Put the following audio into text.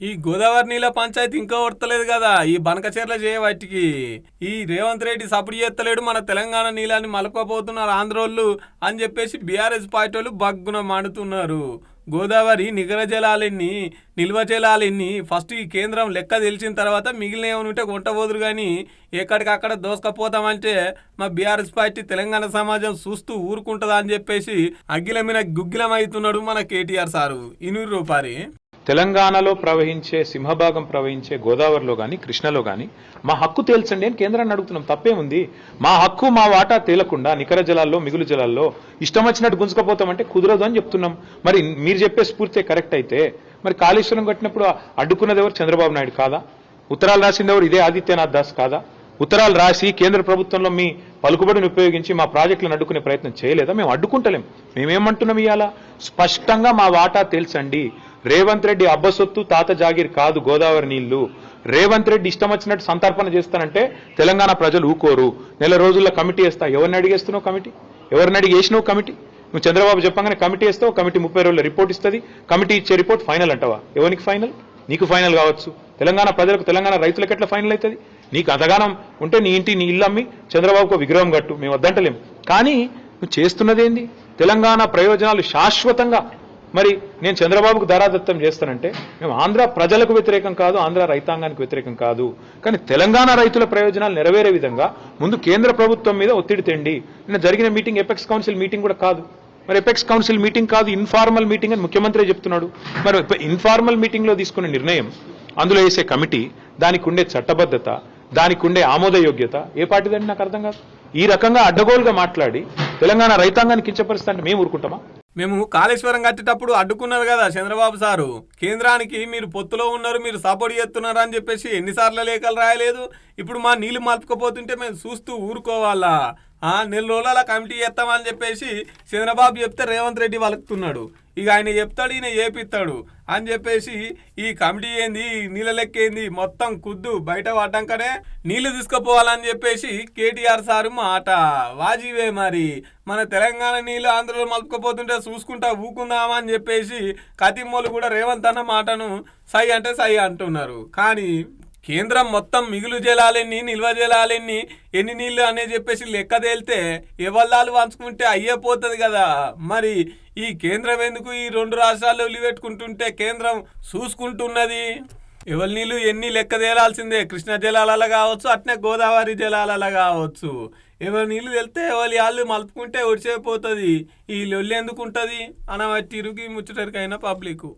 ఈ గోదావరి నీళ్ళ పంచాయతీ ఇంకా వర్తలేదు కదా. ఈ బనకచెర్ల చేయవాటికి ఈ రేవంత్ రెడ్డి సపోర్ట్ చేస్తలేడు మన తెలంగాణ నీళ్ళని మలకపోతున్నారు ఆంధ్రోళ్ళు అని చెప్పేసి బీఆర్ఎస్ పార్టీ వాళ్ళు బగ్గున మాడుతున్నారు. గోదావరి నిగర జలాలెన్ని నిల్వ జలాలెన్ని ఫస్ట్ ఈ కేంద్రం లెక్క తెలిసిన తర్వాత మిగిలిన ఏమైనా ఉంటే కొంటబోదురు కానీ ఎక్కడికక్కడ దోసుకపోతామంటే మా బీఆర్ఎస్ పార్టీ తెలంగాణ సమాజం చూస్తూ ఊరుకుంటుందా అని చెప్పేసి అగ్గిల మీద గుగ్గిలం అవుతున్నాడు మన కేటీఆర్ సారు. ఇనూరు రూపారి. తెలంగాణలో ప్రవహించే సింహభాగం ప్రవహించే గోదావరిలో కానీ కృష్ణలో కానీ మా హక్కు తేల్చండి అని కేంద్రాన్ని అడుగుతున్నాం. తప్పేముంది? మా హక్కు మా వాటా తేలకుండా నికర జలాల్లో మిగులు జలాల్లో ఇష్టం వచ్చినట్టు గుంజుకపోతామంటే కుదరదు అని చెప్తున్నాం. మరి మీరు చెప్పే స్ఫూర్తి కరెక్ట్ అయితే మరి కాళేశ్వరం కట్టినప్పుడు అడ్డుకున్నది ఎవరు? చంద్రబాబు నాయుడు కాదా? ఉత్తరాలు రాసింది ఎవరు? ఇదే ఆదిత్యనాథ్ దాస్ కాదా? ఉత్తరాలు రాసి కేంద్ర ప్రభుత్వంలో మీ పలుకుబడిని ఉపయోగించి మా ప్రాజెక్టులను అడ్డుకునే ప్రయత్నం చేయలేదా? మేము అడ్డుకుంటలేం. మేమేమంటున్నాం ఇవాళ స్పష్టంగా మా వాటా తెలుసండి రేవంత్ రెడ్డి అబ్బసొత్తు తాత జాగీర్ కాదు గోదావరి నీళ్ళు. రేవంత్ రెడ్డి ఇష్టం వచ్చినట్టు సంతర్పణ చేస్తానంటే తెలంగాణ ప్రజలు ఊకోరు. నెల రోజుల్లో కమిటీ వేస్తా. ఎవరిని అడిగేస్తున్నావు కమిటీ? ఎవరిని అడిగి వేసినావు కమిటీ? నువ్వు చంద్రబాబు చెప్పగానే కమిటీ వేస్తావు కమిటీ ముప్పై రోజుల రిపోర్ట్ ఇస్తుంది. కమిటీ ఇచ్చే రిపోర్ట్ ఫైనల్ అంటావా? ఎవరికి ఫైనల్? నీకు ఫైనల్ కావచ్చు. తెలంగాణ ప్రజలకు తెలంగాణ రైతులకు ఎట్లా ఫైనల్ అవుతుంది నీకు అంతగానం ఉంటే నీ ఇంటి నీ ఇల్లు అమ్మి చంద్రబాబుకు విగ్రహం కట్టు. మేము వద్దంటలేము కానీ నువ్వు చేస్తున్నదేంది? తెలంగాణ ప్రయోజనాలు శాశ్వతంగా మరి నేను చంద్రబాబుకు ధారాదత్తం చేస్తానంటే మేము ఆంధ్ర ప్రజలకు వ్యతిరేకం కాదు ఆంధ్ర రైతాంగానికి వ్యతిరేకం కాదు. కానీ తెలంగాణ రైతుల ప్రయోజనాలు నెరవేరే విధంగా ముందు కేంద్ర ప్రభుత్వం మీద ఒత్తిడి తెండి. నిన్న జరిగిన మీటింగ్ ఎపెక్స్ కౌన్సిల్ మీటింగ్ కూడా కాదు. మరి ఎపెక్స్ కౌన్సిల్ మీటింగ్ కాదు ఇన్ఫార్మల్ మీటింగ్ అని ముఖ్యమంత్రి చెప్తున్నాడు. మరి ఇన్ఫార్మల్ మీటింగ్లో తీసుకున్న నిర్ణయం అందులో వేసే కమిటీ దానికి ఉండే చట్టబద్ధత దానికి ఉండే ఆమోదయోగ్యత ఏ పార్టీదండి నాకు అర్థం కాదు. ఈ రకంగా అడ్డగోలుగా మాట్లాడి తెలంగాణ రైతాంగాన్ని కించపరుస్తా అంటే మేము ఊరుకుంటామా? మేము కాళేశ్వరం కట్టేటప్పుడు అడ్డుకున్నారు కదా చంద్రబాబు సారు. కేంద్రానికి మీరు పొత్తులో ఉన్నారు మీరు సపోర్ట్ చేస్తున్నారు అని చెప్పేసి ఎన్నిసార్లు లేఖలు రాయలేదు. ఇప్పుడు మా నీళ్ళు మలుపుకపోతుంటే మేము చూస్తూ ఊరుకోవాలా? నెల రోజుల కమిటీ చేస్తామని చెప్పేసి చంద్రబాబు చెప్తే రేవంత్ రెడ్డి వలుకుతున్నాడు. ఇక ఆయన చెప్తాడు ఈయన ఏపిస్తాడు అని చెప్పేసి ఈ కమిటీ ఏంది నీళ్ళ లెక్క ఏంది మొత్తం కుద్దు బయట పడ్డాకనే నీళ్ళు తీసుకుపోవాలని చెప్పేసి కేటీఆర్ సారు మాట. వాజీవే మరి. మన తెలంగాణ నీళ్ళు ఆంధ్రలో మలుపుకపోతుంటే చూసుకుంటా ఊకుందామా అని చెప్పేసి కతిమ్మలు కూడా రేవంత్ అన్న మాటను సై అంటే సై అంటున్నారు. కానీ కేంద్రం మొత్తం మిగులు జలాలెన్ని నిల్వ జలాలెన్ని ఎన్ని నీళ్ళు అనే చెప్పేసి లెక్క తేలితే ఎవల్లాలు పంచుకుంటే అయ్యే పోతుంది కదా. మరి ఈ కేంద్రం ఎందుకు ఈ రెండు రాష్ట్రాల్లో వదిలిపెట్టుకుంటుంటే కేంద్రం చూసుకుంటున్నది? ఎవరి నీళ్ళు ఎన్ని లెక్క తేలాల్సిందే? కృష్ణా జలాలలో కావచ్చు అట్నే గోదావరి జలాలలో కావచ్చు. ఎవరి నీళ్ళు తెలితే ఎవరి వాళ్ళు మలుపుకుంటే ఒడిచేపోతుంది ఈ లొల్లి ఎందుకు ఉంటుంది? అనబట్టి ఇరుగు ముచ్చటరికైనా పబ్లిక్